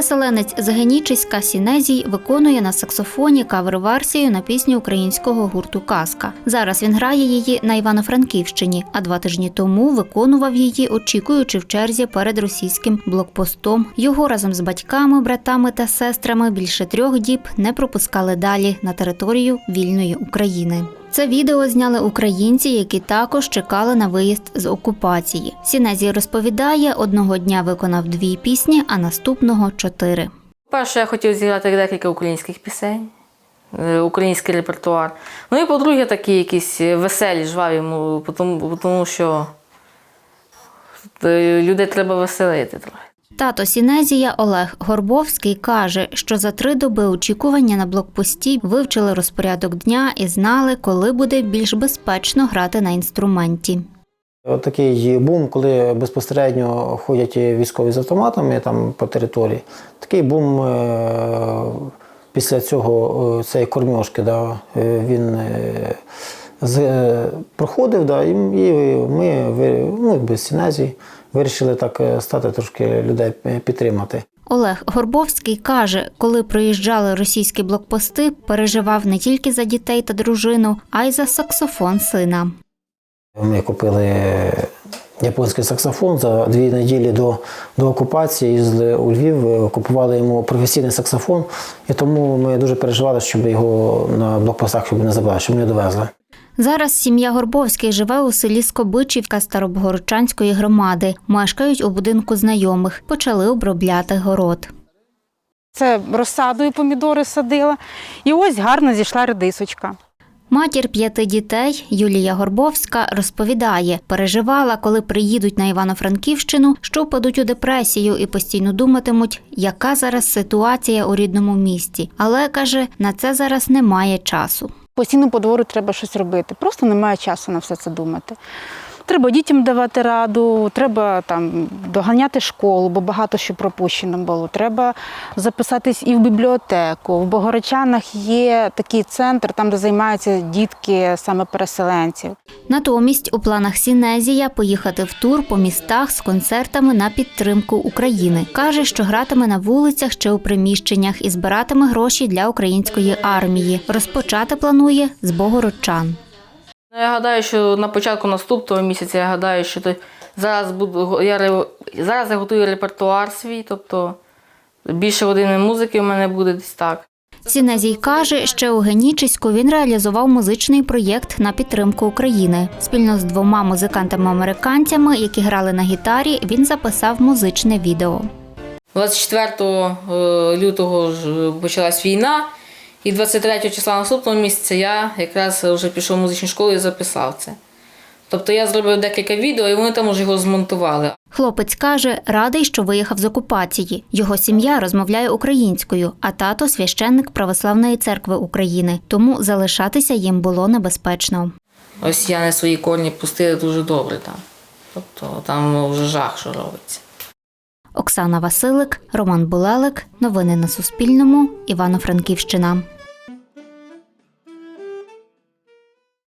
Переселенець з Генічиська Сінезій виконує на саксофоні кавер-версію на пісню українського гурту Казка. Зараз він грає її на Івано-Франківщині, а два тижні тому виконував її, очікуючи в черзі перед російським блокпостом. Його разом з батьками, братами та сестрами більше трьох діб не пропускали далі на територію вільної України. Це відео зняли українці, які також чекали на виїзд з окупації. Сінезій розповідає, одного дня виконав дві пісні, а наступного чотири. Перше, я хотів зіграти декілька українських пісень, е, український репертуар. Ну і по-друге, такі якісь веселі, жваві, му- тому, тому що е, людей треба веселити трохи. Тато Сінезія Олег Горбовський каже, що за три доби очікування на блокпості вивчили розпорядок дня і знали, коли буде більш безпечно грати на інструменті. Такий бум, коли безпосередньо ходять військові з автоматами там по території. Такий бум е, після цього е, цієї кормьошки, да, е, він проходив, да, і, ми ну, без сінезії вирішили так е, стати трошки людей підтримати. Олег Горбовський каже, коли приїжджали російські блокпости, переживав не тільки за дітей та дружину, а й за саксофон сина. Ми купили японський саксофон за дві неділі до, до окупації. Їздили у Львів, е, купували йому професійний саксофон, і тому ми дуже переживали, щоб його на блокпостах щоб не забрали, щоб не довезли. Зараз сім'я Горбовських живе у селі Скобичівка Старобгородчанської громади. Мешкають у будинку знайомих. Почали обробляти город. Це розсадою помідори садила. І ось гарно зійшла редисочка. Матір п'яти дітей Юлія Горбовська розповідає, переживала, коли приїдуть на Івано-Франківщину, що впадуть у депресію і постійно думатимуть, яка зараз ситуація у рідному місті. Але каже, на це зараз немає часу. Постійно по двору треба щось робити. Просто немає часу на все це думати. Треба дітям давати раду, треба там доганяти школу, бо багато що пропущено було. Треба записатись і в бібліотеку. В Богородчанах є такий центр, там де займаються дітки саме переселенців. Натомість у планах Сінезія поїхати в тур по містах з концертами на підтримку України. Каже, що гратиме на вулицях ще у приміщеннях і збиратиме гроші для української армії. Розпочати планує з Богородчан. Ну, Я гадаю, що на початку наступного місяця я гадаю, що то зараз буду я зараз я готую репертуар свій, тобто більше години музики в мене буде десь так. Сінезій каже, ще у Генічиську він реалізував музичний проєкт на підтримку України. Спільно з двома музикантами-американцями, які грали на гітарі, він записав музичне відео. 24 е, лютого ж почалась війна, і 23 числа наступного місяця я якраз вже пішов в музичну школу і записав це. Тобто я зробив декілька відео, і вони там уже його змонтували. Хлопець каже, радий, що виїхав з окупації. Його сім'я розмовляє українською, а тато священник Православної церкви України. Тому залишатися їм було небезпечно. Росіяни свої корні пустили дуже добре там. Тобто там вже жах, що робиться. Оксана Василик, Роман Булелик. Новини на Суспільному. Івано-Франківщина.